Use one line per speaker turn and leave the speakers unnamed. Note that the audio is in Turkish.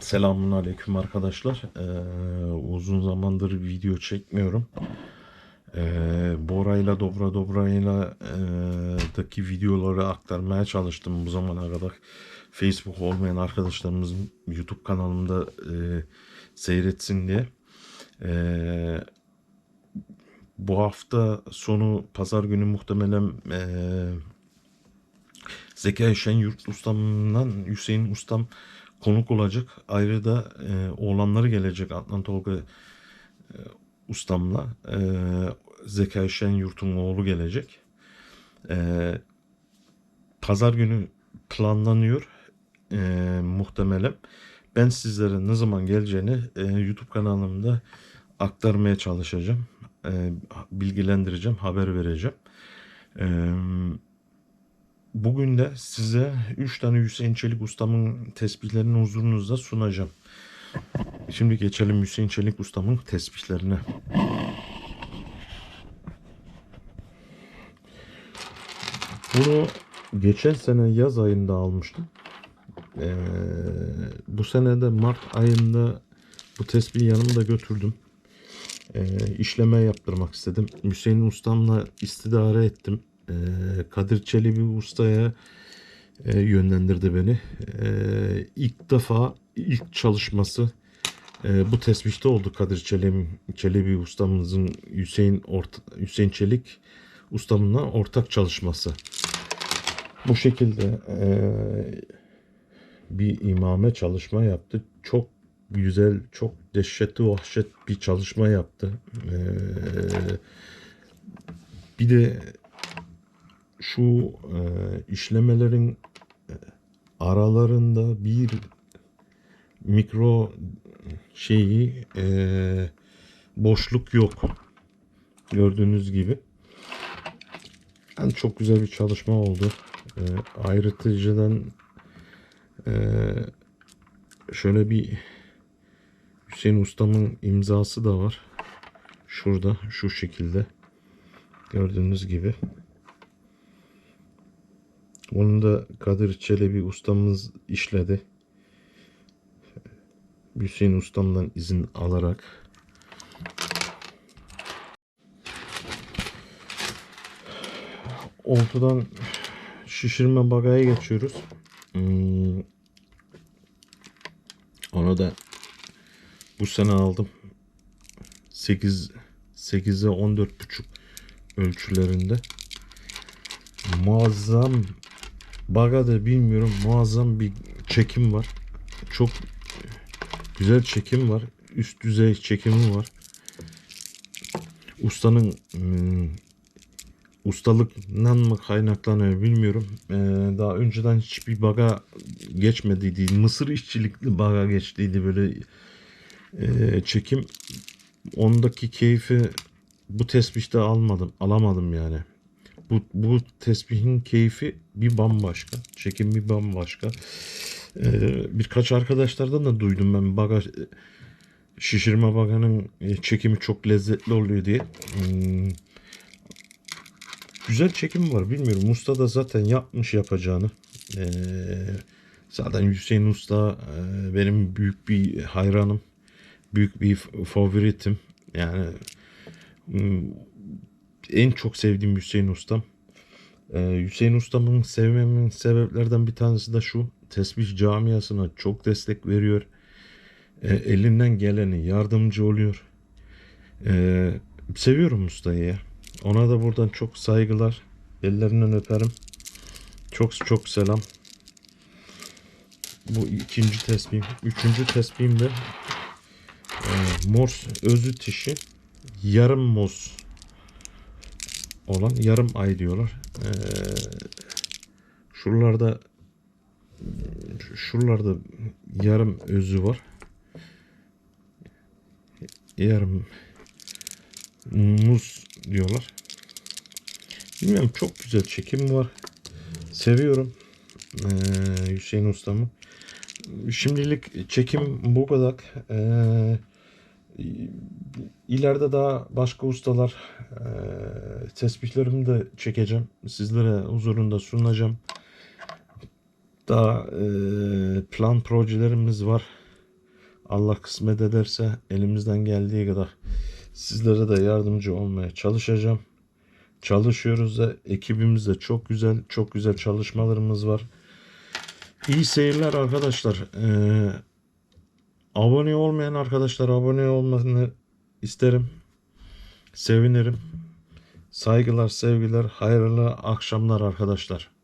Selamun aleyküm arkadaşlar. Ee, uzun zamandır video çekmiyorum. Ee, Bora'yla Dobra Dobra'yla e, daki videoları aktarmaya çalıştım bu zamana kadar. Facebook olmayan arkadaşlarımızın YouTube kanalımda e, seyretsin diye. Ee, bu hafta sonu pazar günü muhtemelen e, Zekai Şenyurt ustamdan Hüseyin ustam konuk olacak. Ayrı da e, oğlanları gelecek Adnan Tolga e, ustamla. E, Zekai Şenyurt'un oğlu gelecek. E, Pazar günü planlanıyor e, muhtemelen. Ben sizlere ne zaman geleceğini e, YouTube kanalımda aktarmaya çalışacağım. E, bilgilendireceğim, haber vereceğim. E, Bugün de size 3 tane Hüseyin Çelik ustamın tespihlerini huzurunuzda sunacağım. Şimdi geçelim Hüseyin Çelik ustamın tespihlerine. Bunu geçen sene yaz ayında almıştım. Ee, bu sene de Mart ayında bu tespihi yanımda götürdüm. Ee, işleme yaptırmak istedim. Hüseyin ustamla istidare ettim. Ee, Kadir Çelebi ustaya e, yönlendirdi beni. Ee, ilk defa ilk çalışması e, bu tesbihte oldu Kadir Çelebi, Çelebi ustamızın Hüseyin orta, Hüseyin Çelik ustamla ortak çalışması. Bu şekilde e, bir imame çalışma yaptı. Çok güzel, çok dehşetli vahşet bir çalışma yaptı. E, bir de şu e, işlemelerin e, aralarında bir mikro şeyi e, boşluk yok. Gördüğünüz gibi. Yani çok güzel bir çalışma oldu. E, ayrıtıcıdan e, şöyle bir Hüseyin Ustam'ın imzası da var. Şurada şu şekilde. Gördüğünüz gibi. Onu da Kadir Çelebi ustamız işledi. Hüseyin ustamdan izin alarak. Oltudan şişirme bagaya geçiyoruz. Hmm. Onu da bu sene aldım. 8 8'e 14 buçuk ölçülerinde. Muazzam Bagada bilmiyorum muazzam bir çekim var. Çok güzel çekim var. Üst düzey çekimi var. Ustanın ım, ustalıktan mı kaynaklanıyor bilmiyorum. Ee, daha önceden hiçbir baga geçmediydi. Mısır işçilikli baga geçtiydi böyle e, çekim. Ondaki keyfi bu tespihte almadım. Alamadım yani. Bu, bu tesbihin keyfi bir bambaşka. Çekim bir bambaşka. Ee, birkaç arkadaşlardan da duydum ben bagaj şişirme baganın e, çekimi çok lezzetli oluyor diye. Hmm. Güzel çekim var bilmiyorum. Usta da zaten yapmış yapacağını. Ee, zaten Hüseyin Usta e, benim büyük bir hayranım. Büyük bir favoritim. Yani hmm, en çok sevdiğim Hüseyin Ustam. Ee, Hüseyin Ustam'ın sevmemin sebeplerden bir tanesi de şu. Tesbih camiasına çok destek veriyor. Ee, elinden geleni yardımcı oluyor. Ee, seviyorum ustayı ya. Ona da buradan çok saygılar. Ellerinden öperim. Çok çok selam. Bu ikinci tesbihim. Üçüncü tesbihim de e, Morse özü tişi yarım moz olan yarım ay diyorlar. Ee, şuralarda şuralarda yarım özü var. Yarım muz diyorlar. Bilmiyorum çok güzel çekim var. Seviyorum ee, Hüseyin ustamı. Şimdilik çekim bu kadar. Ee, İleride daha başka ustalar e, tesbihlerimi de çekeceğim. Sizlere huzurunda sunacağım. Daha e, plan projelerimiz var. Allah kısmet ederse elimizden geldiği kadar sizlere de yardımcı olmaya çalışacağım. Çalışıyoruz da ekibimiz de çok güzel, çok güzel çalışmalarımız var. İyi seyirler arkadaşlar. Ee, abone olmayan arkadaşlar abone olmasını isterim. Sevinirim. Saygılar, sevgiler, hayırlı akşamlar arkadaşlar.